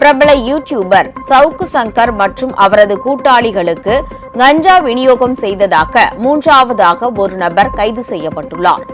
பிரபல யூடியூபர் சவுக்கு சங்கர் மற்றும் அவரது கூட்டாளிகளுக்கு கஞ்சா விநியோகம் செய்ததாக மூன்றாவதாக ஒரு நபர் கைது செய்யப்பட்டுள்ளார்.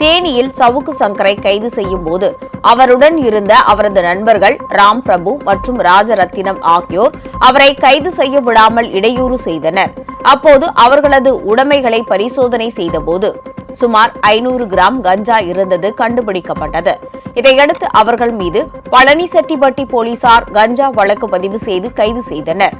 தேனியில் சவுக்கு சங்கரை கைது செய்யும் போது அவருடன் இருந்த அவரது நண்பர்கள் ராம் பிரபு மற்றும் ராஜரத்தினம் ஆகியோர் அவரை கைது செய்ய விடாமல் இடையூறு செய்தனர். அப்போது அவர்களது உடைமைகளை பரிசோதனை செய்தபோது சுமார் ஐநூறு கிராம் கஞ்சா இருந்தது கண்டுபிடிக்கப்பட்டது. இதையடுத்து அவர்கள் மீது பழனி செட்டிப்பட்டி போலீசார் கஞ்சா வழக்கு பதிவு செய்து கைது செய்தனர்.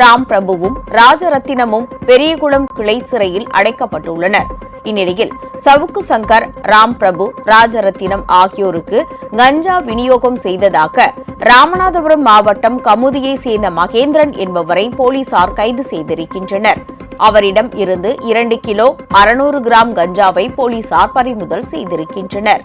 ராம் பிரபுவும் ராஜரத்தினமும் பெரியகுளம் கிளை சிறையில் அடைக்கப்பட்டுள்ளனர். இந்நிலையில் சவுக்கு சங்கர் ராம் பிரபு ராஜரத்தினம் ஆகியோருக்கு கஞ்சா விநியோகம் செய்ததாக ராமநாதபுரம் மாவட்டம் கமுதியை சேர்ந்த மகேந்திரன் என்பவரை போலீசார் கைது செய்திருக்கின்றனர். அவரிடம் இருந்து இரண்டு கிலோ அறுநூறு கிராம் கஞ்சாவை போலீசார் பறிமுதல் செய்திருக்கின்றனர்.